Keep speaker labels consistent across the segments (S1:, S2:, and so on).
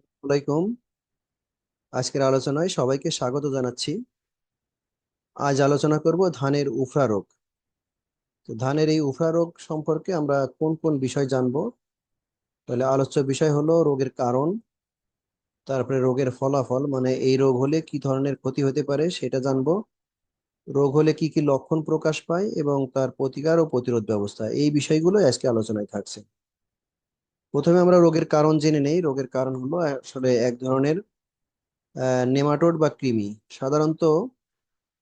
S1: আসসালামাইকুম আজকের আলোচনায় সবাইকে স্বাগত জানাচ্ছি। আজ আলোচনা করব ধানের উফরা রোগ। তো ধানের এই উফরা রোগ সম্পর্কে আমরা কোন কোন বিষয় জানব? তাহলে আলোচ্য বিষয় হলো রোগের কারণ, তারপরে রোগের ফলাফল মানে এই রোগ হলে কি ধরনের ক্ষতি হতে পারে সেটা জানব। রোগ হলে কি কি লক্ষণ প্রকাশ পায় এবং তার প্রতিকার ও প্রতিরোধ ব্যবস্থা, এই বিষয়গুলো আজকে আলোচনায় থাকছে। প্রথমে আমরা রোগের কারণ জেনে নেই। রোগের কারণ হলো, আসলে এক ধরনের নেমাটোড বা কৃমি। সাধারণত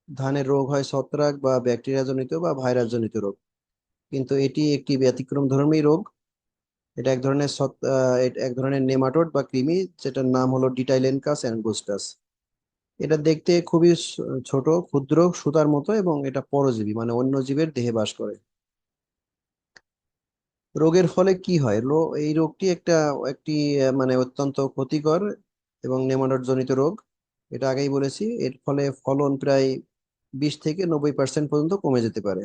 S1: ধানের রোগ হয় ছত্রাক বা ব্যাকটেরিয়া জনিত বা ভাইরাস জনিত রোগ। কিন্তু এটি একটি ব্যতিক্রম ধর্মী রোগ। এটা এক ধরনের এক ধরনের নেমাটোড বা কৃমি, যেটার নাম হলো ডিটাইলেনকাস অ্যাঙ্গুস্টাস। এটা দেখতে খুবই ছোট, ক্ষুদ্র, সুতার মতো এবং এটা পরজীবী মানে অন্য জীবের দেহে বাস করে। রোগের ফলে কি হয়? এই রোগটি একটা, একটি মানে অত্যন্ত ক্ষতিকর এবং নেমাটোড জনিত রোগ। এটা আগেই বলেছি, এর ফলে ফলন প্রায় বিশ থেকে নব্বই পার্সেন্ট পর্যন্ত কমে যেতে পারে।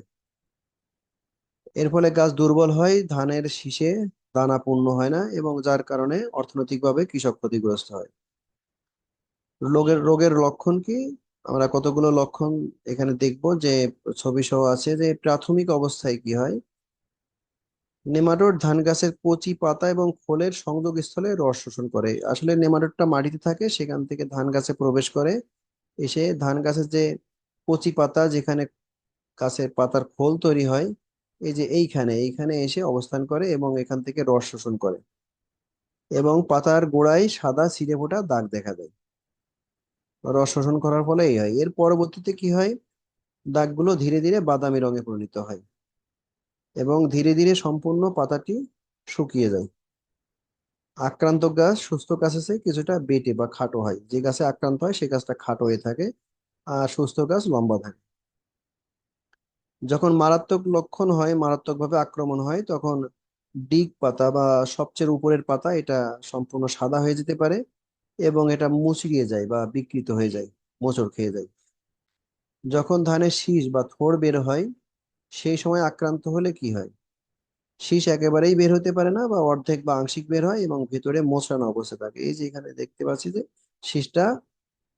S1: এর ফলে গাছ দুর্বল হয়, ধানের শীষে দানা পূর্ণ হয় না এবং যার কারণে অর্থনৈতিকভাবে কৃষক ক্ষতিগ্রস্ত হয়। রোগের রোগের লক্ষণ কি? আমরা কতগুলো লক্ষণ এখানে দেখব যে, ছবি সহ আছে যে, প্রাথমিক অবস্থায় কি হয়? নেমাটোড ধান গাছের কচি পাতা এবং খোলের সংযোগস্থলে রস শোষণ করে। আসলে নেমাটোডটা মাটিতে থাকে, সেখান থেকে ধান গাছে প্রবেশ করে। এসে ধান গাছের যে কচি পাতা, যেখানে গাছের পাতার খোল তৈরি হয়, এই যে এইখানে এইখানে এসে অবস্থান করে এবং এখান থেকে রস শোষণ করে। এবং পাতার গোড়ায় সাদা ছিটে ফোঁটা দাগ দেখা যায় রস শোষণ করার ফলে এই হয়। এর পরবর্তীতে কি হয়? দাগগুলো ধীরে ধীরে বাদামি রঙে পরিণত হয়। এবং ধীরে ধীরে সম্পূর্ণ পাতাটি শুকিয়ে যায়। আক্রান্ত গাছ সুস্থ গাছ আছে কিছুটা বেটে বা খাটো হয়। যে গাছে আক্রান্ত হয়, সে গাছটা খাটো হয়ে থাকে আর সুস্থ গাছ লম্বা থাকে। যখন মারাত্মক লক্ষণ হয়, মারাত্মকভাবে আক্রমণ হয়, তখন ডিগ পাতা বা সবচেয়ে উপরের পাতা এটা সম্পূর্ণ সাদা হয়ে যেতে পারে এবং এটা মুচড়িয়ে যায় বা বিকৃত হয়ে যায়, মোচড় খেয়ে যায়। যখন ধানের শীষ বা থোড় বের হয় সেই সময় আক্রান্ত হলে কি হয়? শীষ একেবারেই বের হতে পারে না বা অর্ধেক বা আংশিক বের হয় এবং ভেতরে মোচড়ানো অবস্থা থাকে। এই যে এখানে দেখতে পাচ্ছি যে শীষটা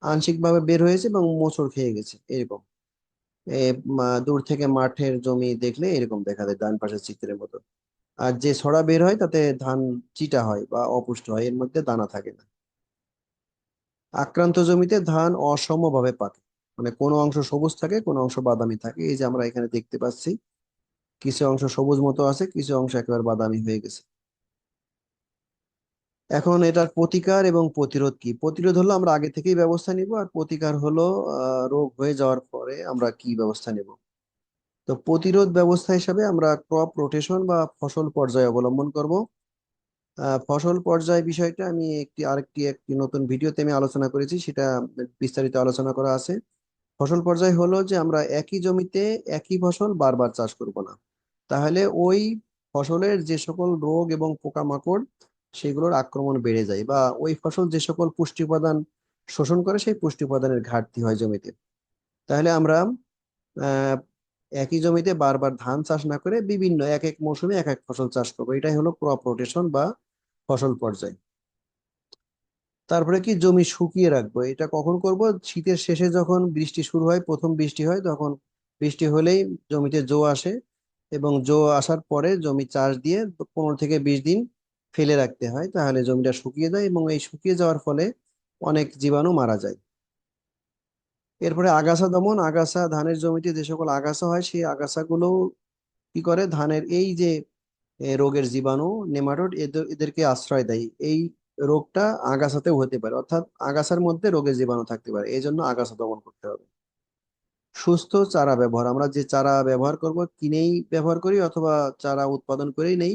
S1: আংশিকভাবে বের হয়েছে এবং মোচড় খেয়ে গেছে, এরকম। দূর থেকে মাঠের জমি দেখলে এরকম দেখা যায়, ডান পাশের চিত্রের মতো। আর যে ছড়া বের হয় তাতে ধান চিটা হয় বা অপুষ্ট হয়, এর মধ্যে দানা থাকে না। আক্রান্ত জমিতে ধান অসমভাবে পাকে। মানে কোনো অংশ সবুজ থাকে, কোনো অংশ বাদামি থাকে। এই যে আমরা এখানে দেখতে পাচ্ছি, কিছু অংশ সবুজ মতো আছে, কিছু অংশ একেবারে বাদামি হয়ে গেছে। এখন এটার প্রতিকার এবং প্রতিরোধ কি? প্রতিরোধ হলো আমরা আগে থেকেই ব্যবস্থা নিব, আর প্রতিকার হলো রোগ হয়ে যাওয়ার পরে আমরা কি ব্যবস্থা নেব? তো প্রতিরোধ ব্যবস্থা হিসাবে আমরা ক্রপ রোটেশন বা ফসল পর্যায় অবলম্বন করব। ফসল পর্যায় বিষয়টা আমি একটি, আরেকটি, একটি নতুন ভিডিওতে আমি আলোচনা করেছি, সেটা বিস্তারিত আলোচনা করা আছে। ফসল পর্যায় হলো যে আমরা একই জমিতে একই ফসল বারবার চাষ করব না। তাহলে ওই ফসলের যে সকল রোগ এবং পোকামাকড়, সেগুলোর আক্রমণ বেড়ে যায় বা ওই ফসল যে সকল পুষ্টি উপাদান শোষণ করে, সেই পুষ্টি উপাদানের ঘাটতি হয় জমিতে। তাহলে আমরা একই জমিতে বারবার ধান চাষ না করে বিভিন্ন এক এক মৌসুমে এক এক ফসল চাষ করব। এটাই হলো ক্রপ রোটেশন বা ফসল পর্যায়। তারপরে কি জমি শুকিয়ে রাখব? এটা কখন করব? শীতের শেষে যখন বৃষ্টি শুরু হয়, প্রথম বৃষ্টি হয়, তখন বৃষ্টি হলেই জমিতে জো আসে এবং জো আসার পরে জমি চাষ দিয়ে পনেরো থেকে বিশ দিন ফেলে রাখতে হয়। তাহলে জমিটা শুকিয়ে যায় এবং এই শুকিয়ে যাওয়ার ফলে অনেক জীবাণু মারা যায়। এরপরে আগাছা দমন, আগাছা ধানের জমিতে যে সকল আগাছা হয়, সেই আগাছাগুলো কি করে? ধানের এই যে রোগের জীবাণু, নেমাটোড, এদের, এদেরকে আশ্রয় দেয়। এই রোগটা আগাছাতেও হতে পারে, অর্থাৎ আগাছার মধ্যে রোগের জীবাণু থাকতে পারে এই জন্য আগাছা দমন করতে হবে। সুস্থ চারা ব্যবহার, আমরা যে চারা ব্যবহার করব, কিনেই ব্যবহার করি অথবা চারা উৎপাদন করেই নেই,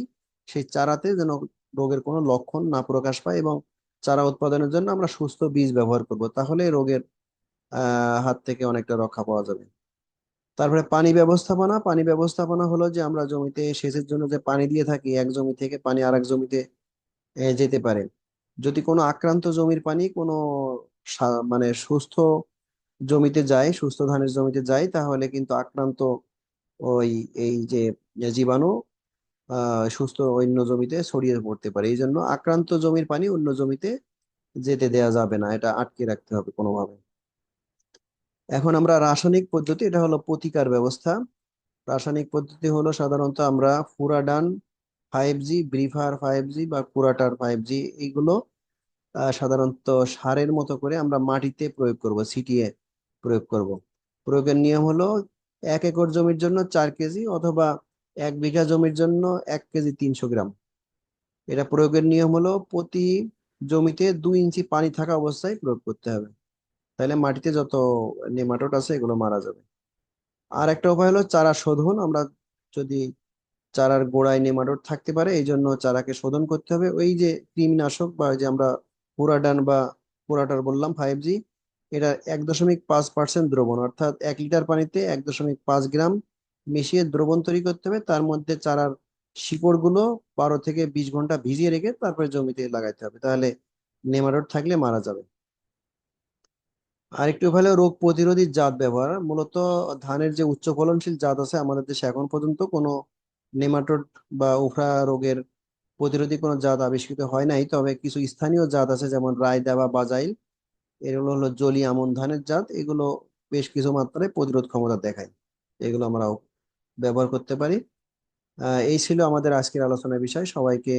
S1: সেই চারাতে যেন রোগের কোনো লক্ষণ না প্রকাশ পায় এবং চারা উৎপাদনের জন্য আমরা সুস্থ বীজ ব্যবহার করব, তাহলে রোগের হাত থেকে অনেকটা রক্ষা পাওয়া যাবে। তারপরে পানি ব্যবস্থাপনা পানি ব্যবস্থাপনা হলো যে আমরা জমিতে সেচের জন্য যে পানি দিয়ে থাকি, এক জমি থেকে পানি আরেক জমিতে যেতে পারে। যদি কোনো আক্রান্ত জমির পানি কোনো মানে সুস্থ জমিতে যায়, সুস্থ ধানের জমিতে যায়, তাহলে কিন্তু আক্রান্ত ওই, এই যে জীবাণু সুস্থ অন্য জমিতে ছড়িয়ে পড়তে পারে। এই জন্য আক্রান্ত জমির পানি অন্য জমিতে যেতে দেয়া যাবে না। এটা আটকে রাখতে হবে কোনোভাবে। এখন আমরা রাসায়নিক পদ্ধতি, এটা হলো প্রতিকার ব্যবস্থা। রাসায়নিক পদ্ধতি হলো সাধারণত আমরা Furadan five G Brifer five G বা কুরাটার ফাইভ জি এইগুলো সাধারণত সারের মতো করে আমরা মাটিতে প্রয়োগ করব ছিটিয়ে প্রয়োগ করব। প্রয়োগের নিয়ম হলো এক একর জমির জন্য চার কেজি অথবা এক বিঘা জমির জন্য এক কেজি তিনশো গ্রাম। এটা প্রয়োগের নিয়ম হলো প্রতি জমিতে দুই ইঞ্চি পানি থাকা অবস্থায় প্রয়োগ করতে হবে। তাহলে মাটিতে যত নেমাটোড আছে এগুলো মারা যাবে। আর একটা উপায় হলো চারা শোধন। আমরা যদি চারার গোড়ায় নেমাটোড থাকতে পারে এই জন্য চারাকে শোধন করতে হবে। ওই যে কৃমিনাশক বা যে আমরা পুরাডান বা পুরাটার বললাম ফাইভ জি এটা এক দশমিক পাঁচ পার্সেন্ট দ্রবণ, অর্থাৎ এক লিটার পানিতে এক দশমিক পাঁচ গ্রাম মিশিয়ে দ্রবণ তৈরি করতে হবে। তার মধ্যে চারার শিকড়গুলো বারো থেকে বিশ ঘণ্টা ভিজিয়ে রেখে তারপরে জমিতে লাগাইতে হবে। তাহলে নেমাটোড থাকলে মারা যাবে। আরেকটু ভালো রোগ প্রতিরোধী জাত ব্যবহার। মূলত ধানের যে উচ্চ ফলনশীল জাত আছে আমাদের দেশে এখন পর্যন্ত কোনো নেমাটোড বা উফরা রোগের প্রতিরোধী কোনো জাত আবিষ্কৃত হয় নাই, তবে কিছু স্থানীয় জাত আছে যেমন রায়দা বা বাজাইল। এগুলো হলো জলি আমন ধানের জাত। এগুলো বেশ কিছু মাত্রায় প্রতিরোধ ক্ষমতা দেখায়। এগুলো আমরা ব্যবহার করতে পারি। এই ছিল আমাদের আজকের আলোচনার বিষয়। সবাইকে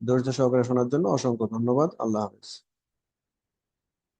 S1: ধৈর্য সহকারে শোনার জন্য অসংখ্য ধন্যবাদ। আল্লাহ হাফেজ।